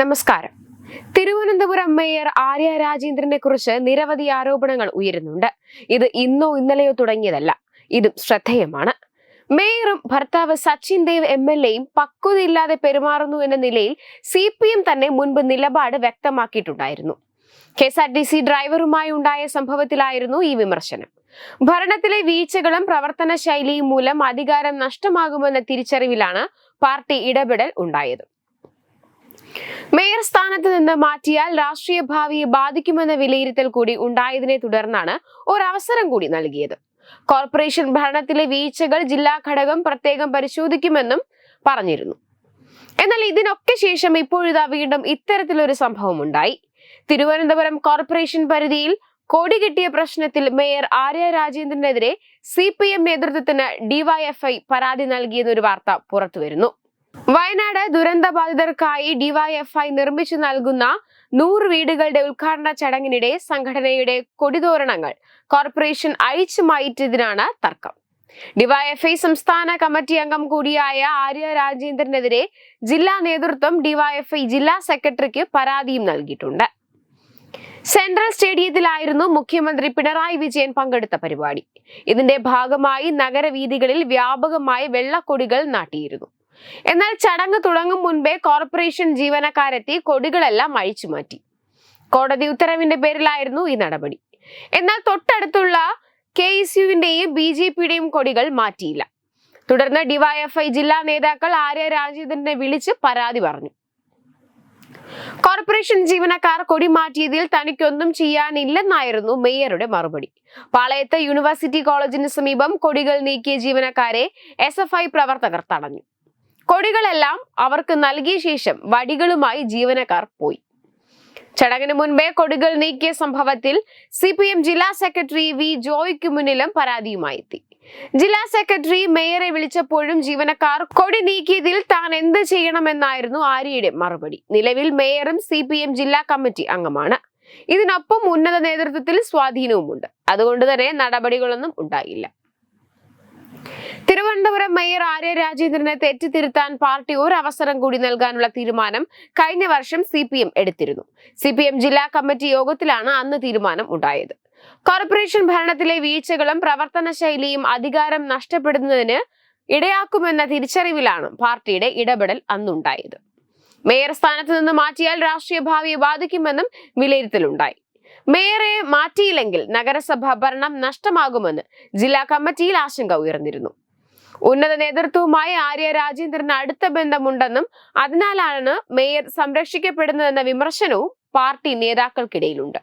നമസ്കാരം. തിരുവനന്തപുരം മേയർ ആര്യ രാജേന്ദ്രനെ കുറിച്ച് നിരവധി ആരോപണങ്ങൾ ഉയരുന്നുണ്ട്. ഇത് ഇന്നോ ഇന്നലെയോ തുടങ്ങിയതല്ല. ഇതും ശ്രദ്ധേയമാണ്. മേയറും ഭർത്താവ് സച്ചിൻ ദേവ് എം എൽ എയും പക്വതയില്ലാതെ പെരുമാറുന്നു എന്ന നിലയിൽ സി പി എം തന്നെ മുൻപ് നിലപാട് വ്യക്തമാക്കിയിട്ടുണ്ടായിരുന്നു. K S R T C ഡ്രൈവറുമായി ഉണ്ടായ സംഭവത്തിലായിരുന്നു ഈ വിമർശനം. ഭരണത്തിലെ വീഴ്ചകളും പ്രവർത്തന ശൈലിയും മൂലം അധികാരം നഷ്ടമാകുമെന്ന തിരിച്ചറിവിലാണ് പാർട്ടി ഇടപെടൽ ഉണ്ടായത്. മേയർ സ്ഥാനത്ത് നിന്ന് മാറ്റിയാൽ രാഷ്ട്രീയ ഭാവിയെ ബാധിക്കുമെന്ന വിലയിരുത്തൽ കൂടി ഉണ്ടായതിനെ തുടർന്നാണ് ഒരവസരം കൂടി നൽകിയത്. കോർപ്പറേഷൻ ഭരണത്തിലെ വീഴ്ചകൾ ജില്ലാ ഘടകം പ്രത്യേകം പരിശോധിക്കുമെന്നും പറഞ്ഞിരുന്നു. എന്നാൽ ഇതിനൊക്കെ ശേഷം ഇപ്പോഴിതാ വീണ്ടും ഇത്തരത്തിലൊരു സംഭവം ഉണ്ടായി തിരുവനന്തപുരം കോർപ്പറേഷൻ പരിധിയിൽ കോടി കിട്ടിയ പ്രശ്നത്തിൽ മേയർ ആര്യ രാജേന്ദ്രനെതിരെ സി പി എം നേതൃത്വത്തിന് ഡിവൈഎഫ്ഐ പരാതി നൽകിയെന്നൊരു വാർത്ത പുറത്തുവരുന്നു. വയനാട് ദുരന്ത ബാധിതർക്കായി ഡിവൈഎഫ്ഐ നിർമ്മിച്ചു നൽകുന്ന നൂറ് വീടുകളുടെ ഉദ്ഘാടന ചടങ്ങിനിടെ സംഘടനയുടെ കൊടിതോരണങ്ങൾ കോർപ്പറേഷൻ അഴിച്ചു മാറ്റിയതിനാണ് തർക്കം. ഡിവൈഎഫ്ഐ സംസ്ഥാന കമ്മിറ്റി അംഗം കൂടിയായ ആര്യ രാജേന്ദ്രനെതിരെ ജില്ലാ നേതൃത്വം ഡിവൈഎഫ്ഐ ജില്ലാ സെക്രട്ടറിക്ക് പരാതിയും നൽകിയിട്ടുണ്ട്. സെൻട്രൽ സ്റ്റേഡിയത്തിലായിരുന്നു മുഖ്യമന്ത്രി പിണറായി വിജയൻ പങ്കെടുത്ത പരിപാടി. ഇതിന്റെ ഭാഗമായി നഗരവീഥികളിൽ വ്യാപകമായി വെള്ളക്കൊടികൾ നാട്ടിയിരുന്നു. എന്നാൽ ചടങ്ങ് തുടങ്ങും മുൻപേ കോർപ്പറേഷൻ ജീവനക്കാരെത്തി കൊടികളെല്ലാം അഴിച്ചു മാറ്റി. കോടതി ഉത്തരവിന്റെ പേരിലായിരുന്നു ഈ നടപടി. എന്നാൽ തൊട്ടടുത്തുള്ള കെ എസ് യുവിന്റെയും ബി ജെ പിയുടെയും കൊടികൾ മാറ്റിയില്ല. തുടർന്ന് ഡിവൈഎഫ്ഐ ജില്ലാ നേതാക്കൾ ആര്യ രാജേന്ദ്രനെ വിളിച്ച് പരാതി പറഞ്ഞു. കോർപ്പറേഷൻ ജീവനക്കാർ കൊടി മാറ്റിയതിൽ തനിക്കൊന്നും ചെയ്യാനില്ലെന്നായിരുന്നു മേയറുടെ മറുപടി. പാളയത്ത് യൂണിവേഴ്സിറ്റി കോളേജിന് സമീപം കൊടികൾ നീക്കിയ ജീവനക്കാരെ എസ് പ്രവർത്തകർ തടഞ്ഞു. കൊടികളെല്ലാം അവർക്ക് നൽകിയ ശേഷം വടികളുമായി ജീവനക്കാർ പോയി. ചടങ്ങിന് മുൻപേ കൊടികൾ നീക്കിയ സംഭവത്തിൽ സി പി എം ജില്ലാ സെക്രട്ടറി വി ജോയ്ക്ക് മുന്നിലും പരാതിയുമായി എത്തി ജില്ലാ സെക്രട്ടറി മേയറെ വിളിച്ചപ്പോഴും ജീവനക്കാർ കൊടി നീക്കിയതിൽ താൻ എന്ത് ചെയ്യണമെന്നായിരുന്നു ആര്യയുടെ മറുപടി. നിലവിൽ മേയറും സി ജില്ലാ കമ്മിറ്റി അംഗമാണ്. ഇതിനൊപ്പം ഉന്നത നേതൃത്വത്തിൽ സ്വാധീനവുമുണ്ട്. അതുകൊണ്ട് തന്നെ നടപടികളൊന്നും ഉണ്ടായില്ല. തിരുവനന്തപുരം മേയർ ആര്യ രാജേന്ദ്രനെ തെറ്റിത്തിരുത്താൻ പാർട്ടി ഒരു അവസരം കൂടി നൽകാനുള്ള തീരുമാനം കഴിഞ്ഞ വർഷം സി പി എം എടുത്തിരുന്നു. സി പി എം ജില്ലാ കമ്മിറ്റി യോഗത്തിലാണ് അന്ന് തീരുമാനം ഉണ്ടായത്. കോർപ്പറേഷൻ ഭരണത്തിലെ വീഴ്ചകളും പ്രവർത്തന ശൈലിയും അധികാരം നഷ്ടപ്പെടുന്നതിന് ഇടയാക്കുമെന്ന തിരിച്ചറിവിലാണ് പാർട്ടിയുടെ ഇടപെടൽ അന്നുണ്ടായത്. മേയർ സ്ഥാനത്ത് നിന്ന് മാറ്റിയാൽ രാഷ്ട്രീയ ഭാവിയെ ബാധിക്കുമെന്നും വിലയിരുത്തലുണ്ടായി. മേയറെ മാറ്റിയില്ലെങ്കിൽ നഗരസഭ ഭരണം നഷ്ടമാകുമെന്ന് ജില്ലാ കമ്മിറ്റിയിൽ ആശങ്ക ഉയർന്നിരുന്നു. ഉന്നത നേതൃത്വവുമായി ആര്യ രാജേന്ദ്രന് അടുത്ത ബന്ധമുണ്ടെന്നും അതിനാലാണ് മേയർ സംരക്ഷിക്കപ്പെടുന്നതെന്ന വിമർശനവും പാർട്ടി നേതാക്കൾക്കിടയിലുണ്ട്.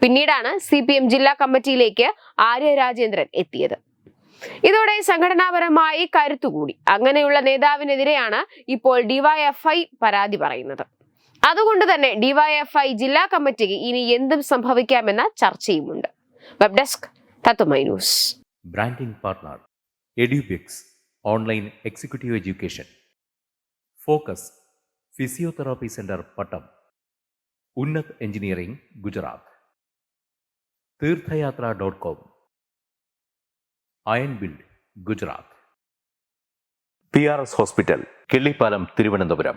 പിന്നീടാണ് സി പി എം ജില്ലാ കമ്മിറ്റിയിലേക്ക് ആര്യ രാജേന്ദ്രൻ എത്തിയത്. ഇതോടെ സംഘടനാപരമായി കരുത്തുകൂടി. അങ്ങനെയുള്ള നേതാവിനെതിരെയാണ് ഇപ്പോൾ ഡിവൈഎഫ്ഐ പരാതി പറയുന്നത്. അതുകൊണ്ട് തന്നെ ഡിവൈഎഫ്ഐ ജില്ലാ കമ്മിറ്റിക്ക് ഇനി എന്തും സംഭവിക്കാമെന്ന ചർച്ചയുമുണ്ട്. വെബ് ഡെസ്ക് തത്തുമൈ news branding partner Edubix online executive education focus physiotherapy centre Pattom Unnat engineering Gujarat Theerthayatra dot com iron build Gujarat P R S hospital Killipalam Thiruvananthapuram